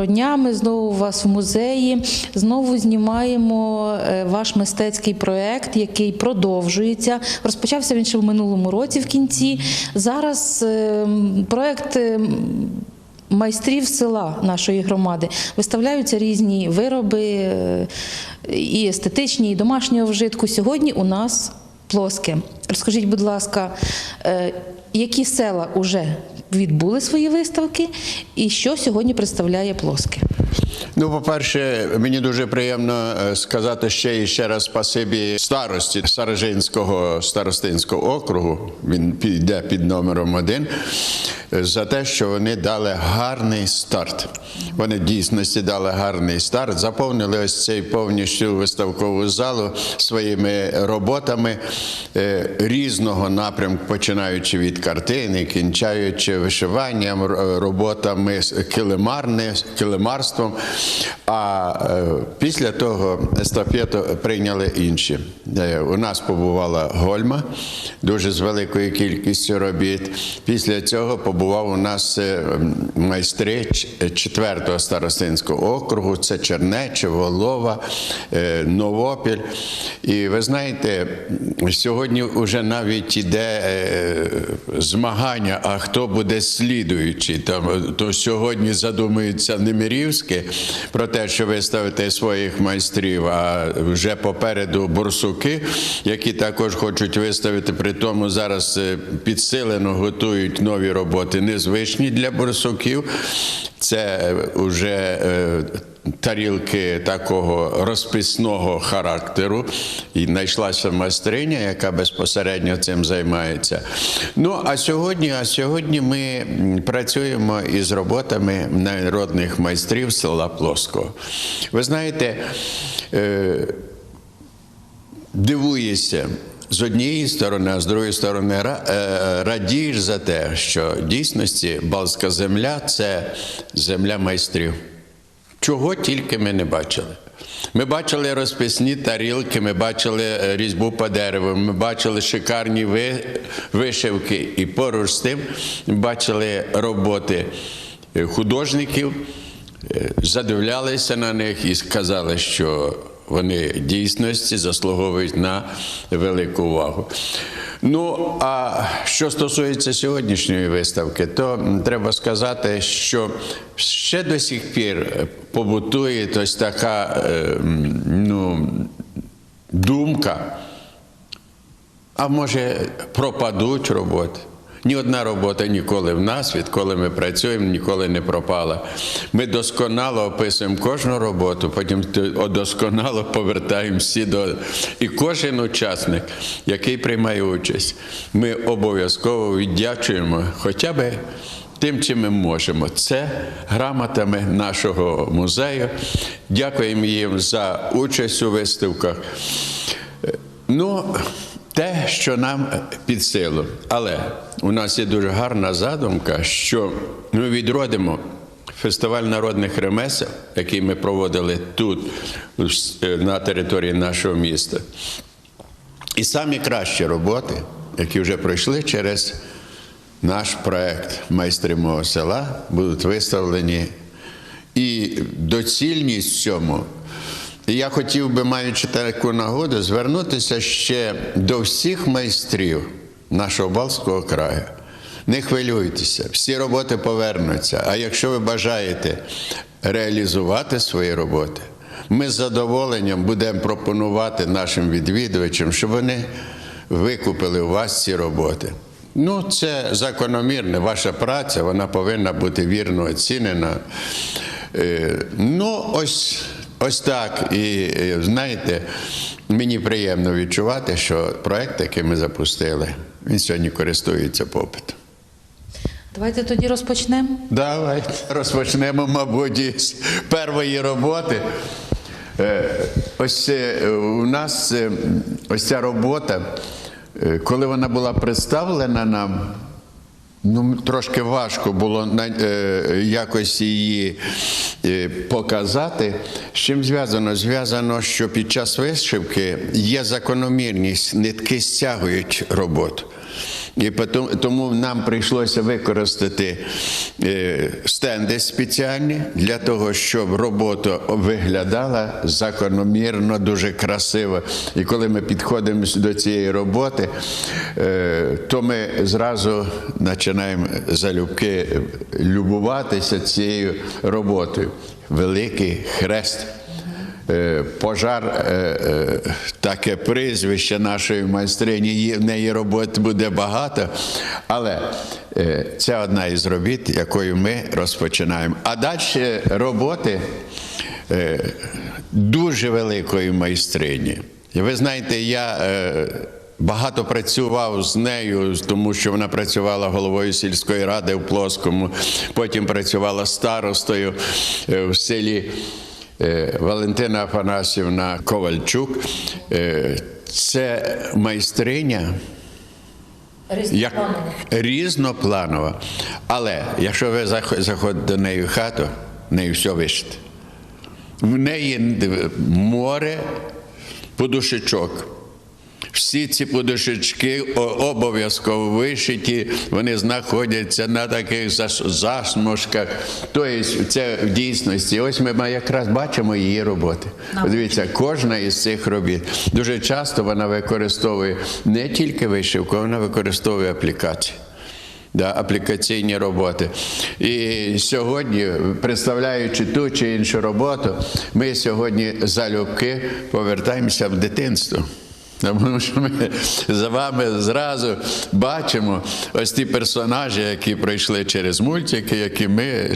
Доброго дня. Знову у вас в музеї. Знову знімаємо е, ваш мистецький проект, який продовжується. Розпочався він ще в минулому році в кінці. Зараз е, м, проект. е, Майстрів села нашої громади виставляються різні вироби і естетичні, і домашнього вжитку. Сьогодні у нас плоске. Розкажіть, будь ласка, які села вже відбули свої виставки, і що сьогодні представляє плоске? Ну, по-перше, мені дуже приємно е, сказати ще і ще раз спасибі старості Старожинського старостинського округу. Він піде під номером один е, за те, що вони дали гарний старт. Вони в дійсності дали гарний старт, заповнили ось цей повністю виставкову залу своїми роботами е, різного напрямку, починаючи від картини, кінчаючи вишиванням, роботами з килимарни, килимарством. А е, після того естафету прийняли інші. Е, У нас побувала Гольма, дуже з великою кількістю робіт. Після цього побував у нас е, майстри 4-го старостинського округу, це Чернече, Волова, Новопіль. І ви знаєте, сьогодні вже навіть іде змагання, а хто буде слідуючий. Там, то сьогодні задумується Немирівське про те, що виставити своїх майстрів, а вже попереду бурсуки, які також хочуть виставити. При тому зараз е, підсилено готують нові роботи, незвичні для бурсуків. Це вже тарілки такого розписного характеру, і знайшлася майстриня, яка безпосередньо цим займається. Ну а сьогодні, а сьогодні ми працюємо із роботами народних майстрів села Плоского. Ви знаєте, е, дивуєшся. З однієї сторони, а з другої сторони, е, радієш за те, що в дійсності Балтська земля це земля майстрів. Чого тільки ми не бачили. Ми бачили розписні тарілки, ми бачили е, різьбу по дереву, ми бачили шикарні ви- вишивки, і поруч з тим бачили роботи е, художників, е, задивлялися на них і сказали, що вони дійсності заслуговують на велику увагу. Ну, а що стосується сьогоднішньої виставки, то треба сказати, що ще до сих пір побутує ось така е, ну, думка, а може пропадуть роботи. Ні одна робота ніколи в нас, відколи ми працюємо, ніколи не пропала. Ми досконало описуємо кожну роботу, потім досконало повертаємо всі до. І кожен учасник, який приймає участь, ми обов'язково віддячуємо хоча б тим, чим ми можемо. Це грамотами нашого музею. Дякуємо їм за участь у виставках. Ну, те, що нам під силу. Але у нас є дуже гарна задумка, що ми відродимо фестиваль народних ремесел, який ми проводили тут, е, на території нашого міста. І самі кращі роботи, які вже пройшли через наш проект Майстри мого села, будуть виставлені. І доцільність цьому. І я хотів би, маючи таку нагоду, звернутися ще до всіх майстрів нашого Балтського краю. Не хвилюйтеся, всі роботи повернуться. А якщо ви бажаєте реалізувати свої роботи, ми з задоволенням будемо пропонувати нашим відвідувачам, щоб вони викупили у вас ці роботи. Ну, це закономірне, ваша праця, вона повинна бути вірно оцінена. Е, Ну, ось, ось так. І знаєте, мені приємно відчувати, що проект, який ми запустили, він сьогодні користується попитом. Давайте тоді розпочнемо. Давайте розпочнемо, мабуть, із першої роботи. Е, Ось е, у нас е, ось ця робота, коли вона була представлена нам, ну, трошки важко було на- е, якось її е, показати. З чим зв'язано? Зв'язано, що під час вишивки є закономірність, нитки стягують роботу. І потом- тому нам прийшлося використати е, стенди спеціальні для того, щоб робота виглядала закономірно, дуже красиво. І коли ми підходимо до цієї роботи, е, то ми зразу починаємо залюбки любуватися цією роботою. Великий хрест. Е, Пожар е, е, таке прізвище нашої майстрині. В неї робот буде багато, але це одна із робіт, якою ми розпочинаємо. А далі роботи дуже великої майстрині. Ви знаєте, я. Багато працював з нею, тому що вона працювала головою сільської ради в Плоскому, потім працювала старостою в селі Валентина Афанасівна Ковальчук. Е, Це майстриня як різнопланова. Але якщо ви зах- заходите до неї в хату, в неї все вишите. В неї море подушечок. Всі ці подушечки обов'язково вишиті, вони знаходяться на таких зас- засмужках. Тобто це в дійсності. Ось ми якраз бачимо її роботи. Подивіться, кожна із цих робіт дуже часто вона використовує не тільки вишивку, вона використовує аплікації. Да, аплікаційні роботи. І сьогодні, представляючи ту чи іншу роботу, ми сьогодні залюбки повертаємося в дитинство. Тому що ми за вами зразу бачимо ось ті персонажі, які пройшли через мультики, які ми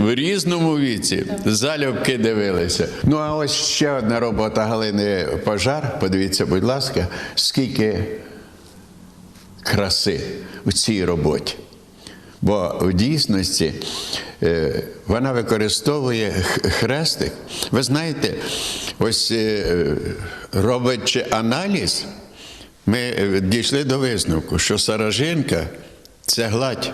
в різному віці залюбки дивилися. Ну а ось ще одна робота Галини Пожар. Подивіться, будь ласка, скільки краси у цій роботі. Бо в дійсності вона використовує хрестик. Ви знаєте, ось е, аналіз, ми е, дійшли до висновку, що саражинка це гладь.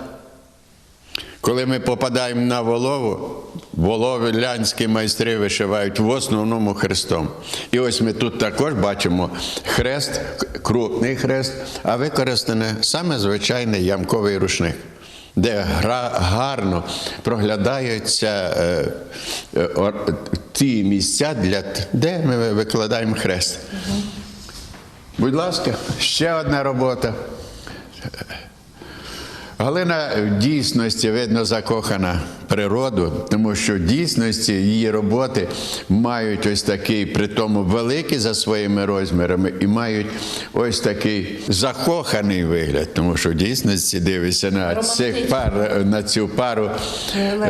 Коли ми попадаємо на волову, воловлянські майстри вишивають в основному хрестом. І ось ми тут також бачимо хрест, крупний хрест, а використане саме звичайний ямковий рушник, де гра, гарно проглядаються е, е, ті місця, для, де ми викладаємо хрест. Будь ласка, ще одна робота. Галина в дійсності видно закохана природу, тому що в дійсності її роботи мають ось такий, при тому великі за своїми розмірами, і мають ось такий закоханий вигляд, тому що в дійсності дивишся на цих пар, на цю пару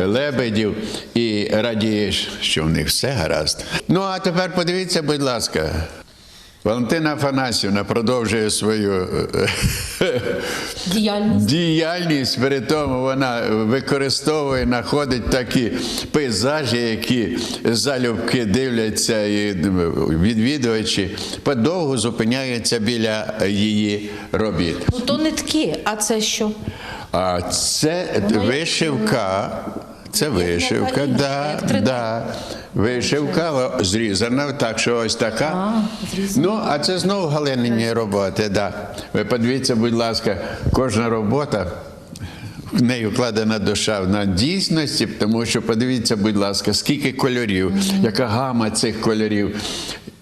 лебедів і радієш, що в них все гаразд. Ну а тепер подивіться, будь ласка. Валентина Афанасівна продовжує свою е, Діяльність. діяльність, при тому вона використовує, знаходить такі пейзажі, які залюбки дивляться і відвідувачі, подовго зупиняються біля її робіт. Ну то нитки, а це що? А це вишивка. Це вишивка, да, да. Вишивка зрізана, так що ось така. ну, а це знову галинині роботи. Да. Ви подивіться, будь ласка, кожна робота. В неї вкладена душа на дійсності, тому що подивіться, будь ласка, скільки кольорів, яка гама цих кольорів.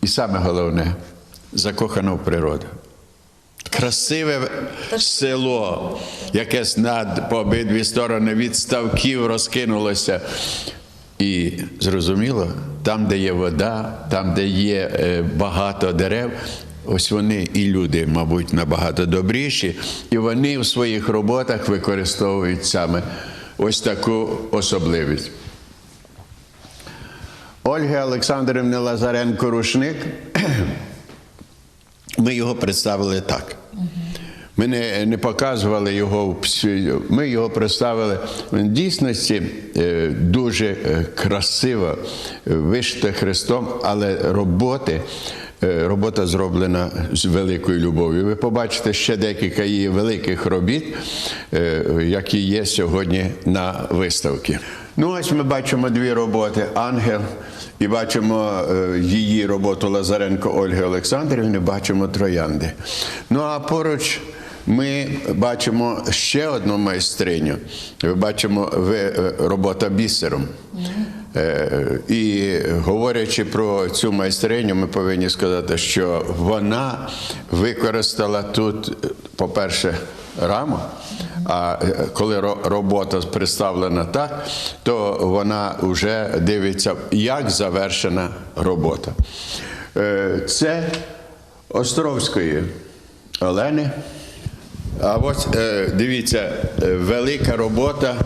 І саме головне закохано в природу. Красиве село, яке над по обидві сторони від ставків розкинулося. І зрозуміло, там, де є вода, там, де є е, багато дерев, ось вони і люди, мабуть, набагато добріші, і вони в своїх роботах використовують саме ось таку особливість. Ольги Олександрівни Лазаренко Рушник. Ми його представили так. Ми не, не показували його Ми його представили в дійсності е, дуже е, красиво е, вишите Христом, але роботи. Робота зроблена з великою любов'ю. Ви побачите ще декілька її великих робіт, які є сьогодні на виставці. Ну, ось ми бачимо дві роботи: ангел і бачимо е, її роботу Лазаренко Ольги Олександрівни, бачимо троянди. Ну а поруч ми бачимо ще одну майстриню. Ми бачимо ви- е, робота бісером. Е, І говорячи про цю майстриню, ми повинні сказати, що вона використала тут, по-перше, раму. А е, коли робота представлена так, то вона вже дивиться, як завершена робота. Е, Це Островської Олени. А ось е, дивіться, велика робота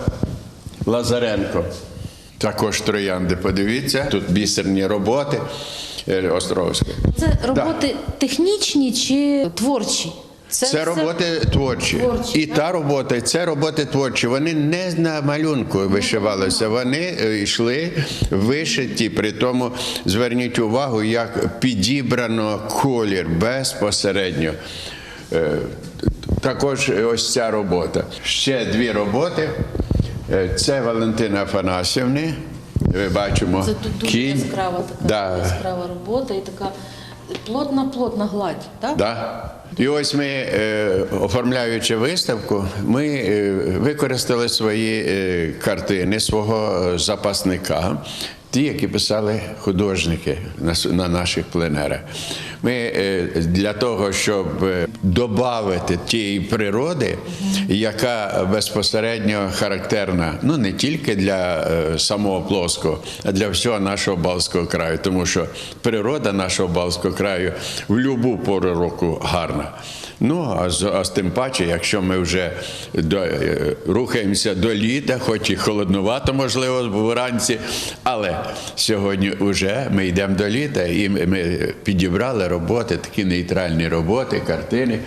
Лазаренко. Також троянди. Подивіться, тут бісерні роботи Островської. Це роботи технічні чи творчі? Це, все- роботи творчі. Творчі, І так? та робота, і це роботи творчі. Вони не на малюнку вишивалися, вони йшли вишиті. При тому зверніть увагу, як підібрано колір безпосередньо. Е, Також ось ця робота. Ще дві роботи. Е, Це Валентина Афанасівни. Ми бачимо Це тут дуже кінь. яскрава така Да. яскрава робота і така плотна, плотна гладь, так? Да. І ось ми, е, оформляючи виставку, ми е, використали свої е, картини свого запасника, ті, які писали художники на, наших пленерах. Ми е, для того, щоб додати тієї природи, яка безпосередньо характерна, ну не тільки для е, самого Плоского, а для всього нашого Балтського краю, тому що природа нашого Балтського краю в будь-яку пору року гарна. Ну а з, а тим паче, якщо ми вже до, е, рухаємося до літа, хоч і холоднувато, можливо, вранці, але сьогодні вже ми йдемо до літа, і ми підібрали роботи, такі нейтральні роботи, картини.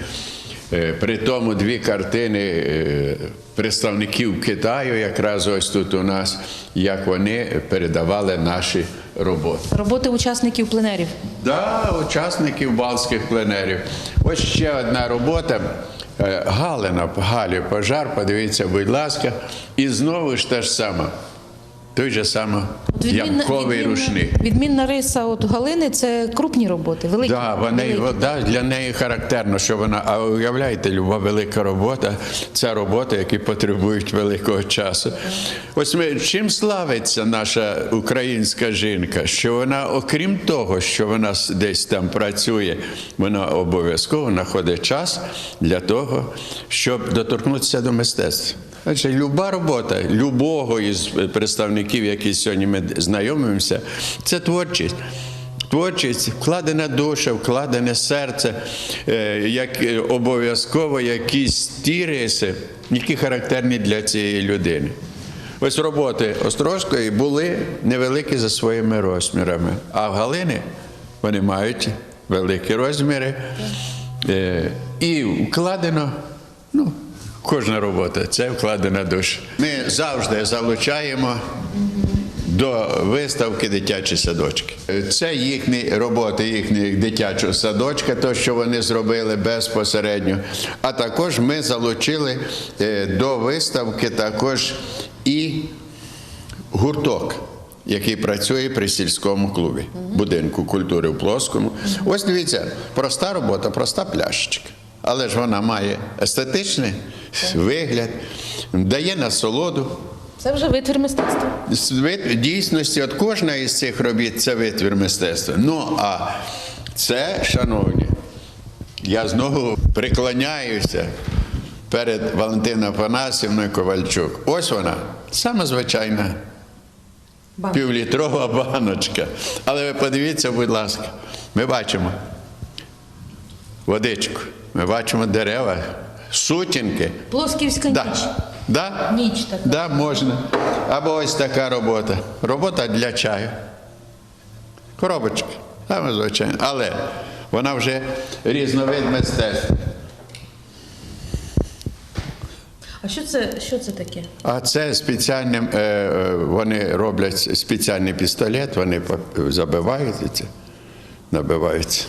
Е, При тому дві картини е, представників Китаю, якраз ось тут у нас, як вони передавали наші роботи. Роботи учасників пленерів. Да, учасників балтських пленерів. Ось ще одна робота. Е, Галина Галі пожар, подивіться, будь ласка. І знову ж те ж саме. Той же саме ямковий рушник. відмінна риса от Галини це крупні роботи, великі. Да, вони, великі. да, для неї характерно, що вона, а уявляєте, люба велика робота це роботи, які потребують великого часу. Ось ми, чим славиться наша українська жінка, що вона, окрім того, що вона десь там працює, вона обов'язково знаходить час для того, щоб доторкнутися до мистецтва. Адже люба робота любого із представників, які сьогодні ми знайомимося, це творчість. Творчість, вкладена душа, вкладене серце, е, як е, обов'язково якісь ті риси, які характерні для цієї людини. Ось роботи Острозької були невеликі за своїми розмірами, а в Галини вони мають великі розміри. Е, І вкладено, ну, кожна робота це вкладена душа. Ми завжди залучаємо до виставки дитячі садочки. Це їхні роботи, їхнього дитячого садочка, то що вони зробили безпосередньо. А також ми залучили е, до виставки також і гурток. Який працює при сільському клубі, будинку культури в Плоскому. Ось дивіться, проста робота, проста пляшечка. Але ж вона має естетичний вигляд, дає насолоду. Це вже витвір мистецтва. Вид дійсності, от кожна із цих робіт це витвір мистецтва. Ну а це, шановні, я знову преклоняюся перед Валентиною Афанасівною Ковальчук. Ось вона, саме звичайна Банка. півлітрова баночка. Але ви подивіться, будь ласка, ми бачимо водичку, ми бачимо дерева, сутінки. Плосківська ніч. Да. Да? Ніч така. Да, можна. Або ось така робота. Робота для чаю. Коробочка. Саме звичайно. Але вона вже різновид мистецтва. А що це, що це таке? А це спеціальним, е, е, вони роблять спеціальний пістолет, вони по- забивають і це, набиваються.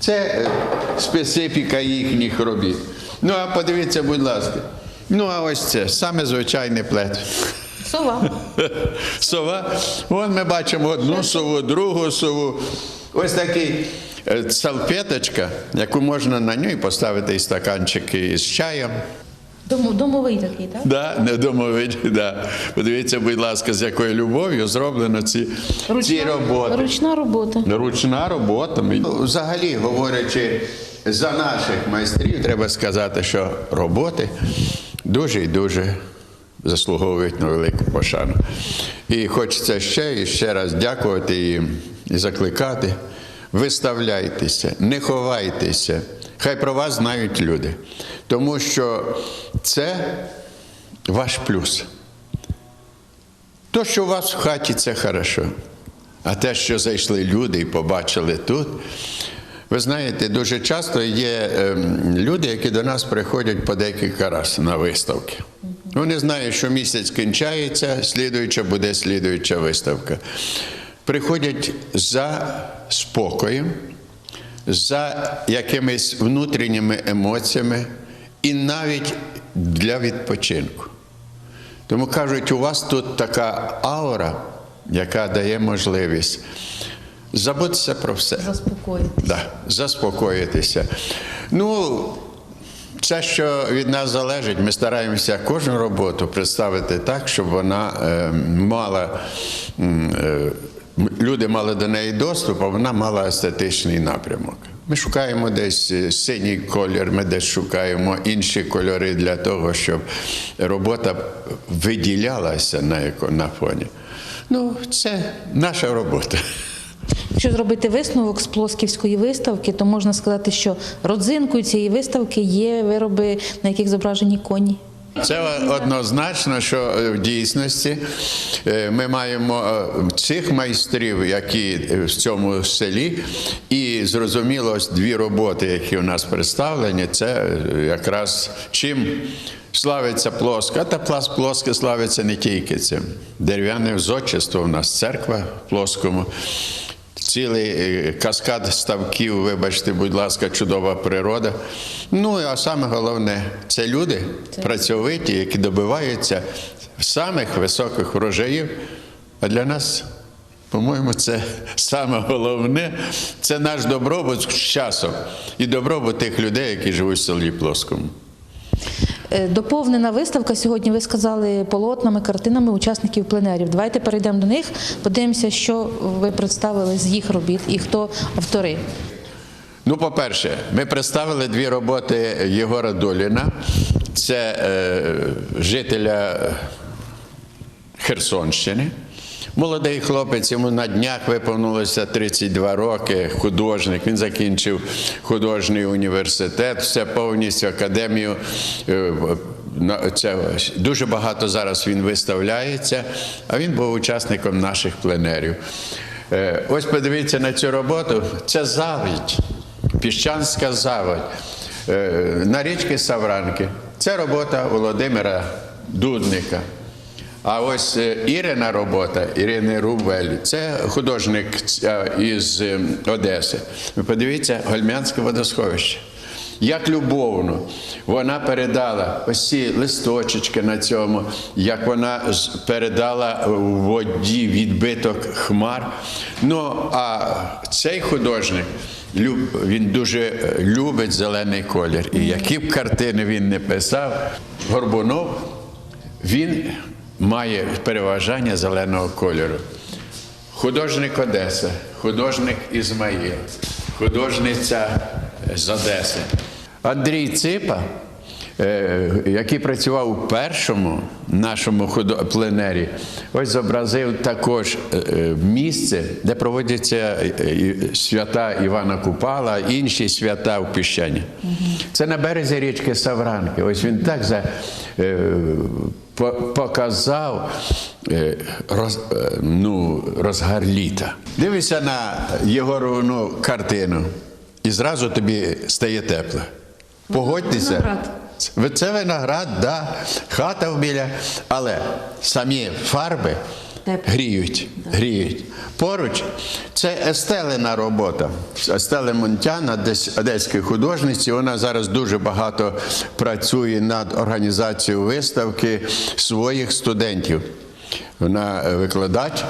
Це е, специфіка їхніх робіт. Ну, а подивіться, будь ласка. Ну, а ось це саме звичайний плед. Сова. Сова. Вон ми бачимо одну сову, другу сову. Ось такий е, салфеточка, яку можна на ній поставити і стаканчики із чаєм. Домовий такий, так? Да, не домовить, да. Подивіться, будь ласка, з якою любов'ю зроблено ці, ці роботи. ручна робота. Ручна робота. Ну, Взагалі, говорячи за наших майстрів, треба сказати, що роботи дуже і дуже заслуговують на велику пошану. І хочеться ще і ще раз дякувати їм і закликати. Виставляйтеся, не ховайтеся. Хай про вас знають люди. Тому що це ваш плюс. То, що у вас в хаті, це хорошо. А те, що зайшли люди і побачили тут. Ви знаєте, дуже часто є ем, люди, які до нас приходять по декілька разів на виставки. Вони знають, що місяць кінчається, слідуюча буде слідуюча виставка. Приходять за спокоєм, за якимись внутрішніми емоціями і навіть для відпочинку. Тому кажуть, у вас тут така аура, яка дає можливість забутися про все. Заспокоїтись. Да, заспокоїтися. Ну, це, що від нас залежить, ми стараємося кожну роботу представити так, щоб вона е, мала. е, Люди мали до неї доступ, а вона мала естетичний напрямок. Ми шукаємо десь е, синій колір, ми десь шукаємо інші кольори для того, щоб робота виділялася на, на фоні. Ну, це наша робота. Якщо зробити висновок з Плосківської виставки, то можна сказати, що родзинкою цієї виставки є вироби, на яких зображені коні. Це однозначно, що е, в дійсності е, ми маємо е, цих майстрів, які в цьому селі, і зрозуміло, ось дві роботи, які у нас представлені, це якраз чим славиться плоска. Та плас плоске славиться не тільки цим. Дерев'яне зодчество у нас церква в плоскому. Цілий е, каскад ставків, вибачте, будь ласка, чудова природа. Ну а саме головне це люди працьовиті, які добиваються самих високих врожаїв. А для нас, по-моєму, це саме головне це наш добробут з часом і добробут тих людей, які живуть в селі Плоскому. Е, Доповнена виставка сьогодні, ви сказали, полотнами, картинами учасників пленерів. Давайте перейдемо до них, подивимося, що ви представили з їх робіт і хто автори. Ну, по-перше, ми представили дві роботи Єгора Доліна. Це е, жителя Херсонщини. Молодий хлопець, йому на днях виповнилося 32 роки, художник. Він закінчив художній університет, все повністю академію. е, Це дуже багато зараз він виставляється, а він був учасником наших пленерів. Е, Ось подивіться на цю роботу. Це завідь, піщанська заводь е, на річці Савранки. Це робота Володимира Дудника. А ось е, Ірина робота, Ірини Рубель, це художник е, із е, Одеси. Ви подивіться, Гольмянське водосховище. Як любовно вона передала ось ці листочечки на цьому, як вона передала в воді відбиток хмар. Ну а цей художник він дуже любить зелений колір. І які б картини він не писав, Горбунов він має переважання зеленого кольору. Художник Одеса, художник Ізмаїл, художниця з Одеси. Андрій Ципа, е, який працював у першому нашому пленері, ось зобразив також е, е, місце, де проводяться свята Івана Купала, інші свята в Піщані. Це на березі річки Савранки. Ось він так за, показав е, роз, е, ну, розгар літа. Дивишся на Єгоровну картину, і зразу тобі стає тепло. Погодьтеся. Це виноград, да, хата вбіля, але самі фарби. Гріють, гріють. Поруч це естелена робота. Естеле Монтяна, десь одеської художниці. Вона зараз дуже багато працює над організацією виставки своїх студентів. Вона викладач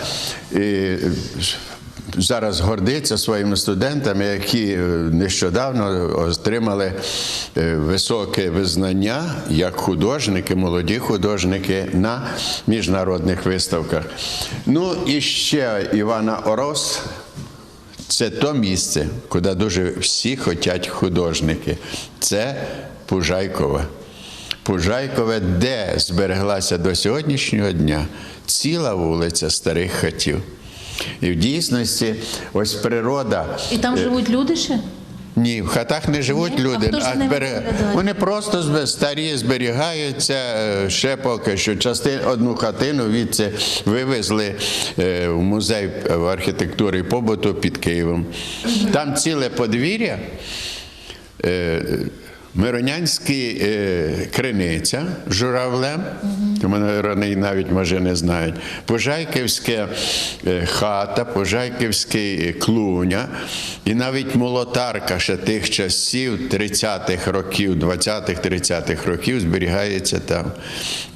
і зараз гордиться своїми студентами, які е, нещодавно отримали е, високе визнання як художники, молоді художники на міжнародних виставках. Ну і ще Івана Орос. Це то місце, куди дуже всі хочуть художники. Це Пужайкове. Пужайкове, де збереглася до сьогоднішнього дня ціла вулиця старих хатів. І в дійсності, ось природа. І там живуть люди ще? Ні, в хатах не живуть Ні? А люди, хто ж за ними збере- доглядає? вони просто старі зберігаються. е, Ще поки що частин одну хатину відси вивезли е, в музей в архітектури і побуту під Києвом. Там ціле подвір'я. Е, Миронянський е, криниця журавлем, тому вони навіть може не знають. Пожайківська е, хата, Пожайківський клуня, і навіть молотарка ще тих часів, 30-х років, 20-х, 30-х років зберігається там.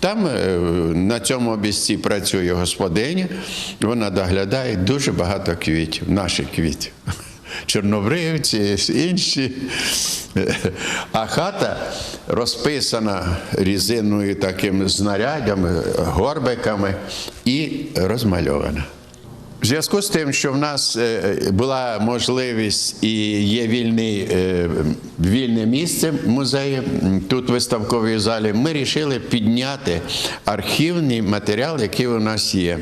Там е, на цьому обісці працює господиня, вона доглядає дуже багато квітів, наших квітів чорнобривці, інші. А хата розписана різиною такими знарядями, горбиками і розмальована. В зв'язку з тим, що в нас е, була можливість і є вільний, е, вільне місце в музеї, м, тут в виставковій залі, ми вирішили підняти архівний матеріал, який у нас є.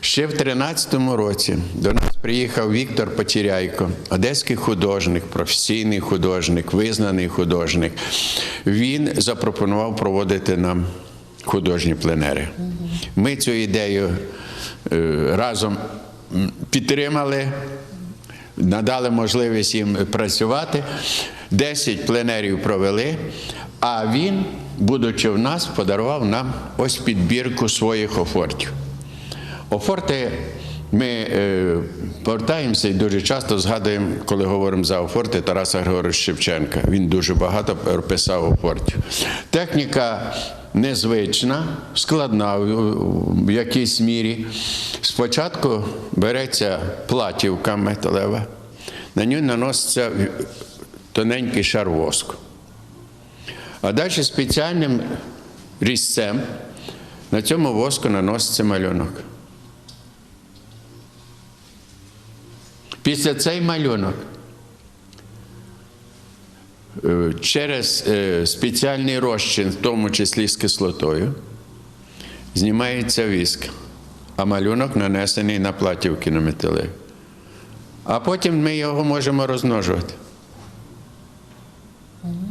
Ще в 2013 році до нас приїхав Віктор Потеряйко, одеський художник, професійний художник, визнаний художник. Він запропонував проводити нам художні пленери. Ми цю ідею е, разом підтримали, надали можливість їм працювати. Десять пленерів провели, а він, будучи в нас, подарував нам ось підбірку своїх офортів. Офорти ми е, повертаємося і дуже часто згадуємо, коли говоримо за офорти Тараса Григоровича Шевченка. Він дуже багато писав офортів. Техніка незвична, складна в- якійсь мірі. Спочатку береться платівка металева, на нього наноситься тоненький шар воску. А далі спеціальним різцем на цьому воску наноситься малюнок. Після цей малюнок через е, спеціальний розчин, в тому числі з кислотою, знімається віск, а малюнок нанесений на платівки на металеві. А потім ми його можемо розмножувати.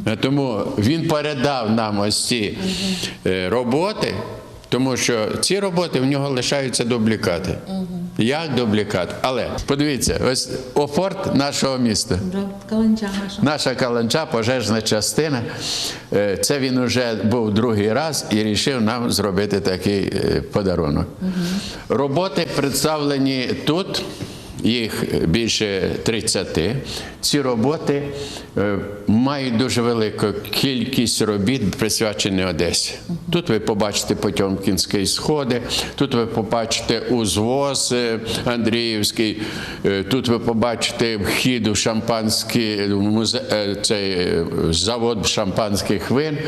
Е, Тому він передав нам ось ці е, роботи, тому що ці роботи в нього лишаються дублікати. Як дублікат? Але подивіться, ось офорт нашого міста. Каланча наша. Наша каланча, пожежна частина. Е, Це він вже був другий раз і рішив нам зробити такий подарунок. подарунок. Роботи представлені тут. Їх більше 30. Ці роботи е, мають дуже велику кількість робіт, присвячені Одесі. Тут ви побачите Потьомкінські сходи, тут ви побачите узвоз е, Андріївський, е, тут ви побачите вхід у шампанський цей завод шампанських вин.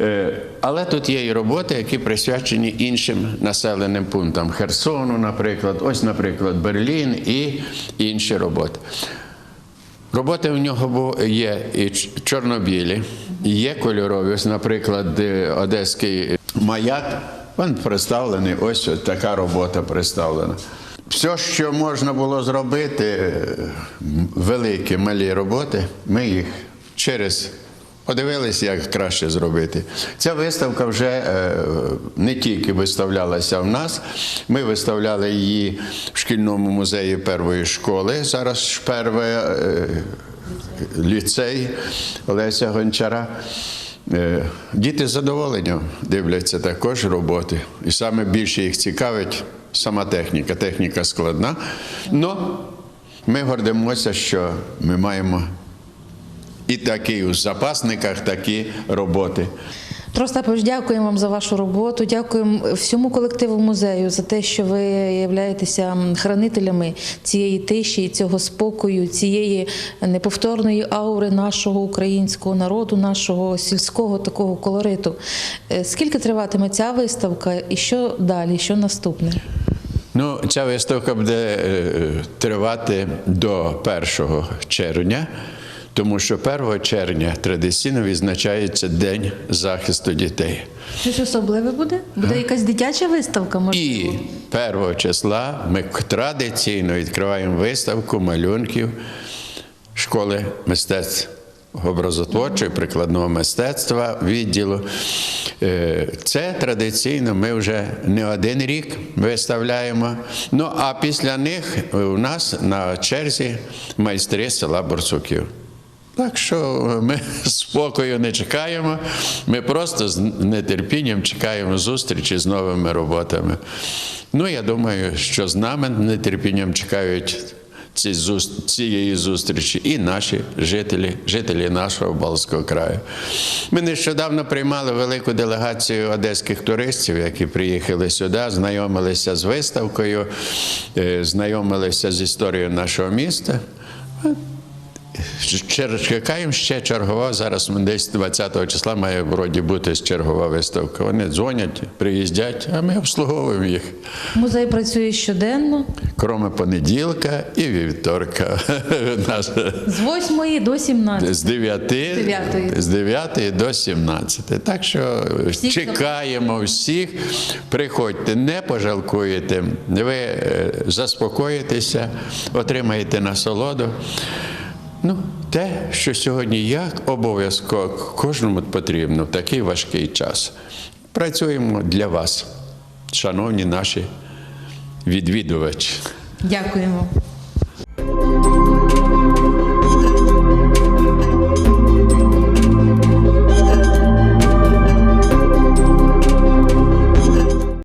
Е, Але тут є і роботи, які присвячені іншим населеним пунктам. Херсону, наприклад, ось, наприклад, Берлін і інші роботи. Роботи у нього є і чорнобілі, є кольорові. Ось, наприклад, одеський маяк. Він представлений, ось така робота представлена. Все, що можна було зробити, великі, малі роботи, ми їх через подивилися, як краще зробити. Ця виставка вже е, не тільки виставлялася в нас, ми виставляли її в шкільному музеї першої школи. Зараз перший е, ліцей Олеся Гончара. Е, Діти з задоволенням дивляться також роботи. І саме більше їх цікавить сама техніка. Техніка складна. Але ми гордимося, що ми маємо і такі у запасниках такі роботи. Петро Остапович, дякуємо вам за вашу роботу. Дякуємо всьому колективу музею за те, що ви являєтеся хранителями цієї тиші, цього спокою, цієї неповторної аури нашого українського народу, нашого сільського такого колориту. Е, Скільки триватиме ця виставка і що далі, що наступне? Ну, ця виставка буде е, тривати до 1 червня, тому що 1 червня традиційно відзначається День захисту дітей. Щось особливе буде? Буде якась дитяча виставка? Можливо? І 1 числа ми традиційно відкриваємо виставку малюнків школи мистецтв. Образотворчого прикладного мистецтва відділу. Е, Це традиційно ми вже не один рік виставляємо. Ну а після них у нас на черзі майстри села Борсуків. Так що ми спокою не чекаємо, ми просто з нетерпінням чекаємо зустрічі з новими роботами. Ну, я думаю, що з нами нетерпінням чекають ці цієї зустрічі і наші жителі, жителі нашого Балтського краю. Ми нещодавно приймали велику делегацію одеських туристів, які приїхали сюди, знайомилися з виставкою, е, знайомилися з історією нашого міста. Чекаємо ще чергова. Зараз десь 20 числа має вроді бути чергова виставка. Вони дзвонять, приїздять, а ми обслуговуємо їх. Музей працює щоденно Кроме понеділка і вівторка. З 8 до 17. З 9, з 9 до 17. Так що Всіх чекаємо всіх. Приходьте, не пожалкуєте, ви е, заспокоїтеся, отримаєте насолоду. Ну, те, що сьогодні як обов'язково кожному потрібно в такий важкий час. Працюємо для вас, шановні наші відвідувачі. Дякуємо.